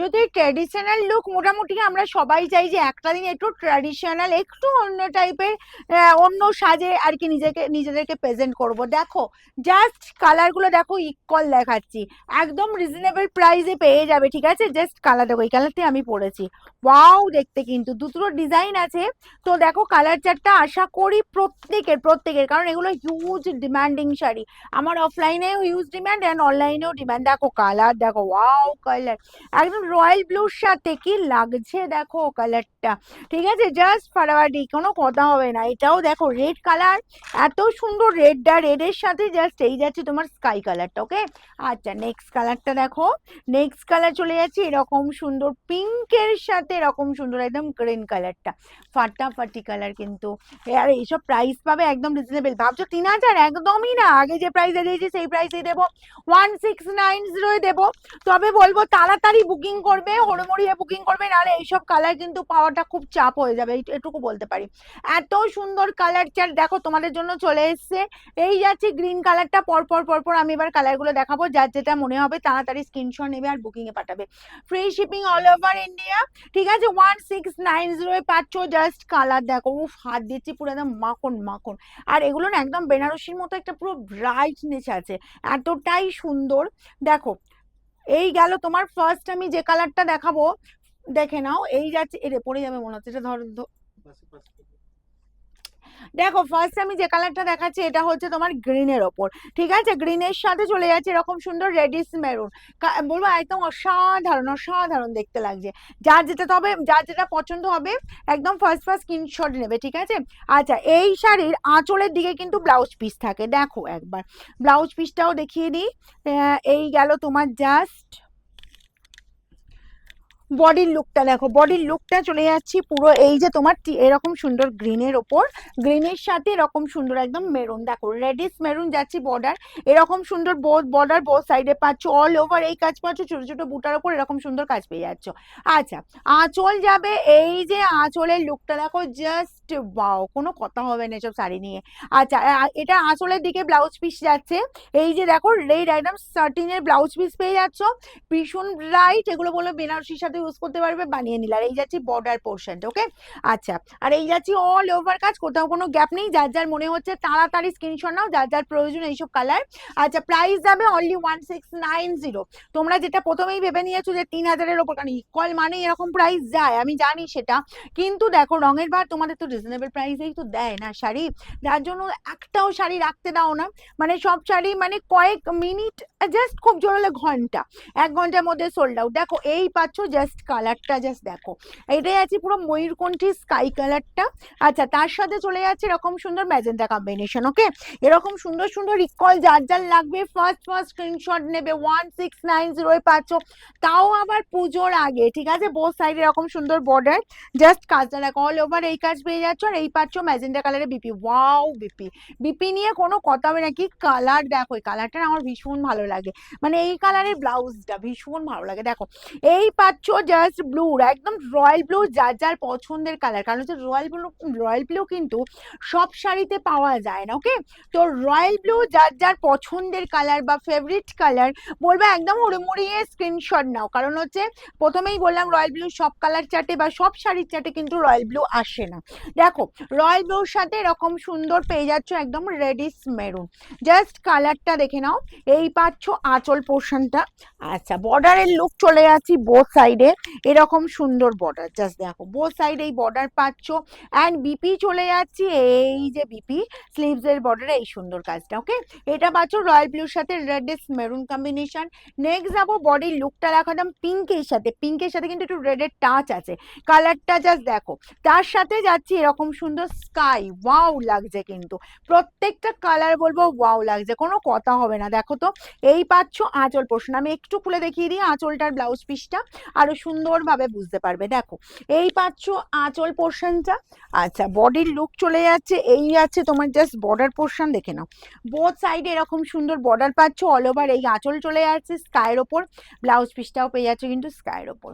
যদি traditional look মোটামুটি আমরা সবাই চাই যে একটা দিন একটু ট্র্যাডিশনাল একটু অন্য টাইপের অন্য সাজে আর কি নিজেকে, নিজেদেরকে প্রেজেন্ট করব। দেখো জাস্ট কালারগুলো দেখো ইকুয়াল দেখাচ্ছি। একদম রিজনেবল প্রাইসে পেয়ে যাবে, ঠিক আছে? জাস্ট কালার দেখো, এই কালারটি আমি পরেছি। ওয়াও দেখতে কিন্তু দুটো ডিজাইন আছে। তো দেখো কালার চারটা আশা করি প্রত্যেকের প্রত্যেকের, কারণ এগুলো হিউজ ডিমান্ডিং শাড়ি। আমার অফলাইনেও হিউজ ডিম্যান্ড অ্যান্ড অনলাইনেও ডিম্যান্ড দেখো কালার দেখো ওয়াও কালার একদম রয়্যাল ব্লুর সাথে কি লাগছে? দেখো কালারটা। ঠিক আছে? জাস্ট ফাটাফাটি, কোনো কথা হবে না। এটাও দেখো রেড কালার। এত সুন্দর রেডটা রেডের সাথে জাস্ট এই যাচ্ছে তোমার স্কাই কালারটা, ওকে? আচ্ছা নেক্সট কালারটা দেখো। নেক্সট কালার চলে যাচ্ছে এরকম সুন্দর পিঙ্কের সাথে এরকম সুন্দর একদম গ্রিন কালারটা। ফাটাফাটি কালার কিন্তু। আর এইসব প্রাইস পাবে একদম রিজনেবল ভাবছ তিন হাজার? একদমই না। আগে যে প্রাইসে দিয়েছি, সেই প্রাইসেই দেবো। ওয়ান সিক্স নাইন জিরোয় দেবো। তবে বলব তাড়াতাড়ি বুকিং করবে হড়মড়িয়ে বুকিং করবে, নাহলে এইসব কালার কিন্তু পাওয়াটা খুব চাপ হয়ে যাবে এটুকু বলতে পারি। এত সুন্দর কালার চার দেখো, তোমাদের জন্য চলে এসছে। এই যাচ্ছে গ্রিন কালারটা পরপর পরপর আমি এবার কালারগুলো দেখাবো, যার যেটা মনে হবে তাড়াতাড়ি স্ক্রিনশট নেবে আর বুকিংয়ে পাঠাবে। Free shipping all over India ঠিক আছে? ওয়ান সিক্স নাইন জিরোয় পাচ্ছ জাস্ট কালার দেখো, উফ, হাত দিচ্ছি পুরো একদম মাখন মাখন। আর এগুলো না একদম বেনারসির মতো একটা পুরো ব্রাইটনেস আছে, এতটাই সুন্দর। দেখো এই গেল তোমার ফার্স্ট আমি যে কালারটা দেখাবো, দেখে নাও, এই যাচ্ছে এরে পড়ে যাবে মনে হচ্ছে, এটা ধর দেখো ফার্স্ট আমি যে কালারটা দেখাচ্ছি এটা হচ্ছে তোমার গ্রিনের ওপর, ঠিক আছে? গ্রিনের সাথে চলে যাচ্ছে এরকম সুন্দর রেডিস মেরুন বলব একদম অসাধারণ অসাধারণ দেখতে লাগছে। যার যেটা তবে, যার যেটা পছন্দ হবে, একদম ফার্স্ট ফার্স্ট স্ক্রিনশট নেবে, ঠিক আছে? আচ্ছা এই শাড়ির আঁচলের দিকে কিন্তু ব্লাউজ পিস থাকে। দেখো একবার ব্লাউজ পিসটাও দেখিয়ে দিই। এই গেল তোমার জাস্ট বডির লুকটা দেখো বডির লুকটা চলে যাচ্ছি পুরো এই যে তোমার এরকম সুন্দর গ্রিনের ওপর। গ্রিনের সাথে এরকম সুন্দর একদম মেরুন দেখো রেডিস মেরুন যাচ্ছি বর্ডার এরকম সুন্দর বোধ বর্ডার বোধ সাইডে পাচ্ছ অল ওভার এই কাজ পাচ্ছ, ছোট ছোট বুটার ওপর এরকম সুন্দর কাজ পেয়ে যাচ্ছ। আচ্ছা আঁচল যাবে, এই যে আঁচলের লুকটা দেখো জাস্ট বাও কোনো কথা হবে না এসব শাড়ি নিয়ে। আচ্ছা এটা আঁচলের দিকে ব্লাউজ পিস যাচ্ছে। এই যে দেখো, রেড একদম সার্টিনের ব্লাউজ পিস পেয়ে যাচ্ছ। ভীষণ ব্রাইট এগুলো বলে বেনারসির সাথে ইউজ করতে পারবে, বানিয়ে নিলে। আর এই যাচ্ছে বর্ডার পোর্শনটা ওকে আচ্ছা আর এই যাচ্ছে অল ওভার কাজ, কোথাও কোনো গ্যাপ নেই। যার যার মনে হচ্ছে তাড়াতাড়ি স্ক্রিনশট নাও, যার যার প্রয়োজন এইসব কালার আচ্ছা প্রাইস যাবে only one six nine zero তোমরা যেটা প্রথমেই ভেবে নিয়েছো যে, তিন হাজারের ওপর, কারণ ইকুয়াল মানে এরকম প্রাইস যায়, আমি জানি সেটা। কিন্তু দেখো, রঙের বার তোমাদের তো রিজনেবল প্রাইসেই তো দেয় না শাড়ি। যার জন্য একটাও শাড়ি রাখতে দাও না। মানে সব শাড়ি মানে কয়েক মিনিট জাস্ট খুব জোর হলে ঘণ্টা, এক ঘণ্টার মধ্যে সোল্ড আউট দেখো, এই পাচ্ছ জাস্ট কালারটা জাস্ট দেখো। এটাই আছে পুরো ময়ূরকণ্ঠী স্কাই কালারটা আচ্ছা তার সাথে চলে যাচ্ছে এরকম সুন্দর ম্যাজেন্টা কম্বিনেশন ওকে এরকম সুন্দর সুন্দর রিকল যার যার লাগবে ফার্স্ট ফার্স্ট স্ক্রিনশট নেবে ওয়ান সিক্স নাইন জিরোয় পাচ্ছ। তাও আবার পুজোর আগে, ঠিক আছে? বোথ সাইড এরকম সুন্দর বর্ডার জাস্ট কাজটা দেখো অল ওভার এই কাজ পেয়ে যাচ্ছ। আর এই পাচ্ছ ম্যাজেন্টা কালারে বিপি। Wow, BP. বিপি নিয়ে কোনো কথা হবে না। কি কালার? দেখো, এই কালারটা আমার ভীষণ ভালো লাগে। মানে এই কালারের ব্লাউজটা ভীষণ ভালো লাগে। দেখো, এই পাচ্ছ জাস্ট ব্লু একদম রয়্যাল ব্লু যার যার পছন্দের কালার। কারণ হচ্ছে রয়্যাল ব্লু রয়্যাল ব্লু কিন্তু সব শাড়িতে পাওয়া যায় না ওকে তো রয়্যাল ব্লু যার যার পছন্দের কালার বা ফেভারিট কালার বলব একদম উড়মুড়িয়ে স্ক্রিনশট নাও। কারণ হচ্ছে প্রথমেই বললাম রয়্যাল ব্লু সব কালার চার্টে বা সব শাড়ির চার্টে কিন্তু রয়্যাল ব্লু আসে না। দেখো রয়্যাল ব্লুর সাথে এরকম সুন্দর পেয়ে যাচ্ছ একদম রেডিস মেরুন জাস্ট কালারটা দেখে নাও, এই পাচ্ছ আঁচল পোর্শনটা আচ্ছা বর্ডারের লুক চলে যাচ্ছি বোথ সাইডে এরকম সুন্দর বর্ডার জাস্ট দেখো বোথ সাইডে এই বর্ডার পাচ্ছ। অ্যান্ড বিপি চলে যাচ্ছি, এই যে বিপি স্লিভস এর বর্ডারে এই সুন্দর কাজটা ওকে এটা পাচ্ছ রয়্যাল ব্লুর সাথে রেডিস মেরুন কম্বিনেশন নেক্সট যাব বডির লুকটা দেখালাম পিঙ্কের সাথে। পিঙ্কের সাথে কিন্তু একটু রেডের টাচ আছে। কালারটা জাস্ট দেখো, তার সাথে যাচ্ছি এরকম সুন্দর স্কাই ওয়াও লাগছে কিন্তু। প্রত্যেকটা কালার বলব ওয়াও লাগছে, কোনো কথা হবে না। দেখো তো, এই পাচ্ছ আঁচল পোর্শন আমি একটু খুলে দেখিয়ে দিই আঁচলটার ব্লাউজ পিসটা আরও সুন্দরভাবে বুঝতে পারবে। দেখো, এই পাচ্ছ আঁচল পোর্শনটা আচ্ছা বডির লুক চলে যাচ্ছে, এই আছে তোমার জাস্ট বর্ডার পোর্শন দেখে নাও। বোথ সাইডে এরকম সুন্দর বর্ডার পাচ্ছ অল ওভার এই আঁচল চলে যাচ্ছে স্কাইয়ের ওপর। ব্লাউজ পিসটাও পেয়ে যাচ্ছে কিন্তু স্কাইয়ের ওপর।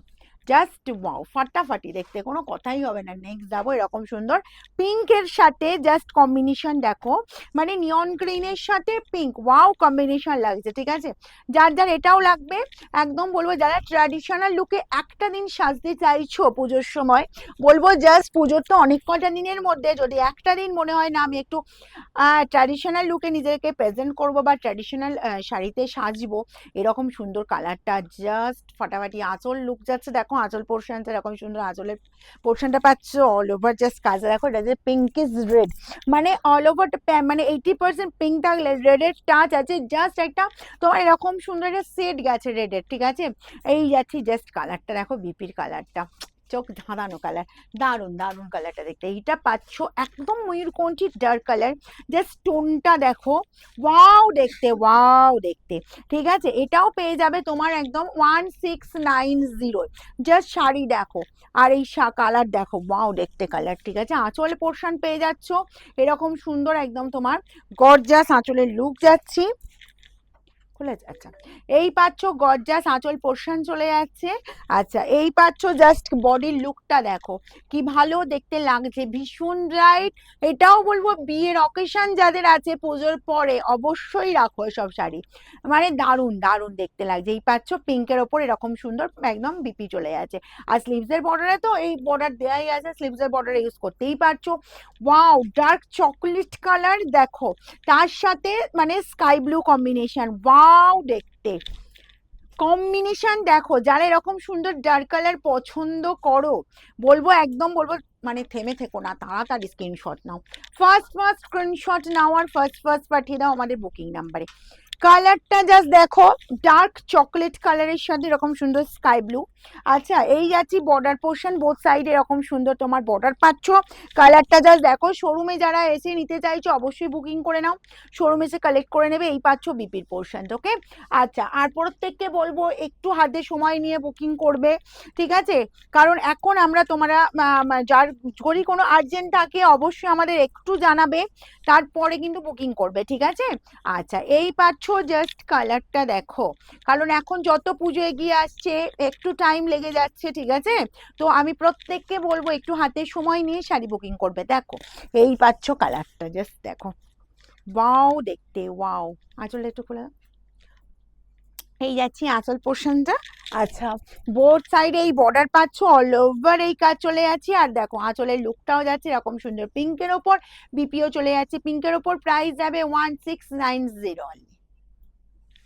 জাস্ট ওয়াও ফাটাফাটি দেখতে, কোনো কথাই হবে না। নেক্সট যাব, এরকম সুন্দর। পিঙ্কের সাথে জাস্ট কম্বিনেশন দেখো। মানে নিয়ন গ্রিনের সাথে পিঙ্ক ওয়াও কম্বিনেশন লাগছে, ঠিক আছে? যার যার এটাও লাগবে। একদম বলব, যারা ট্র্যাডিশনাল লুকে একটা দিন সাজতে চাইছো পুজোর সময়, বলব জাস্ট পুজোর তো অনেক কটা দিনের মধ্যে, যদি একটা দিন মনে হয় না, আমি একটু ট্র্যাডিশনাল লুকে নিজেকে প্রেজেন্ট করব বা ট্র্যাডিশনাল শাড়িতে সাজবো, এরকম সুন্দর কালারটা জাস্ট ফাটাফাটি, আঁচল লুক যাচ্ছে দেখো আঁচল পোর্শনটা এরকম সুন্দর আঁচলের পোর্শনটা পাচ্ছ অল ওভার জাস্ট কাজে দেখো এটা যে পিঙ্ক ইজ রেড মানে অল ওভার মানে এইটি পার্সেন্ট পিঙ্ক থাকলে রেডের টাচ আছে জাস্ট একটা তোমার এরকম সুন্দর একটা সেট গেছে রেডের ঠিক আছে? এই যাচ্ছি জাস্ট কালারটা দেখো বিপির কালারটা চোখ ধাঁধানো কালার দারুণ দারুণ কালারটা দেখতে। এইটা পাচ্ছ একদম ময়ূরকণ্ঠী ডার্ক কালার জাস্ট টোনটা দেখো। ওয়াও দেখতে ওয়াও দেখতে। ঠিক আছে? এটাও পেয়ে যাবে তোমার একদম one six nine zero just sari দেখো। আর এই কালার দেখো। ওয়াও দেখতে কালার ঠিক আছে? আঁচল পোর্শন পেয়ে যাচ্ছ। এরকম সুন্দর একদম তোমার গরজাস আঁচলের লুক যাচ্ছি। খুলেছে? আচ্ছা। এই পাচ্ছ গরজাস আঁচল পোর্শন চলে যাচ্ছে। আচ্ছা এই পাচ্ছ জাস্ট বডির লুকটা দেখো। কি ভালো দেখতে লাগছে। ভীষণ ব্রাইট এটাও বলব বিয়ের অকেশন যাদের আছে পুজোর পরে অবশ্যই রাখো সব শাড়ি। মানে দারুণ দারুণ দেখতে লাগছে। এই পাচ্ছ পিঙ্কের ওপর এরকম সুন্দর একদম বিপি চলে যাচ্ছে। আর স্লিভসের বর্ডারে তো এই বর্ডার দেওয়াই আছে স্লিভসের বর্ডার ইউজ করতেই পারছ। ওয়াও ডার্ক চকলেট কালার দেখো। তার সাথে মানে স্কাই ব্লু কম্বিনেশন ওয়াও দেখতে। কম্বিনেশন দেখো, যারা এরকম সুন্দর ডার্ক কালার পছন্দ করো, বলব একদম বলব মানে থেমে থেকো না, তাড়াতাড়ি স্ক্রিনশট নাও। ফার্স্ট ফার্স্ট স্ক্রিনশট নাও আর ফার্স্ট ফার্স্ট পাঠিয়ে দাও আমাদের বুকিং নাম্বারে কালারটা জাস্ট দেখো ডার্ক চকলেট কালারের সাথে এরকম সুন্দর স্কাই ব্লু আচ্ছা এই যাচ্ছি বর্ডার পোর্শন বোথ সাইডে এরকম সুন্দর তোমার বর্ডার পাচ্ছ। কালারটা জাস্ট দেখো শোরুমে যারা এসে নিতে চাইছো, অবশ্যই বুকিং করে নাও। শোরুমে এসে কালেক্ট করে নেবে, এই পাচ্ছ বিপির পোর্শন ওকে আচ্ছা আর প্রত্যেককে বলব, একটু হাতে সময় নিয়ে বুকিং করবে, ঠিক আছে? কারণ এখন আমরা তোমরা যার যদি কোনো আর্জেন্ট থাকে, অবশ্যই আমাদের একটু জানাবে। তারপরে কিন্তু বুকিং করবে, ঠিক আছে? আচ্ছা এই পাচ্ছ জাস্ট কালারটা দেখো। কারণ এখন যত পুজো এগিয়ে আসছে, একটু টাইম লেগে যাচ্ছে, ঠিক আছে? তো আমি প্রত্যেককে বলব একটু হাতে সময় নিয়ে শাড়ি বুকিং করবে, দেখো। এই পাচ্ছ কালারটা জাস্ট দেখো। ওয়াও দেখতে ওয়াও আঁচলটা একটু খোলা এই যাচ্ছি আঁচল পোর্শনটা আচ্ছা বোর্ড সাইডে এই বর্ডার পাচ্ছ অল ওভার এই কাজ চলে যাচ্ছে। আর দেখো, আঁচলের লুকটাও যাচ্ছে এরকম সুন্দর। পিঙ্কের ওপর বিপিও চলে যাচ্ছে। পিঙ্কের ওপর প্রাইস যাবে ওয়ান সিক্স নাইন জিরো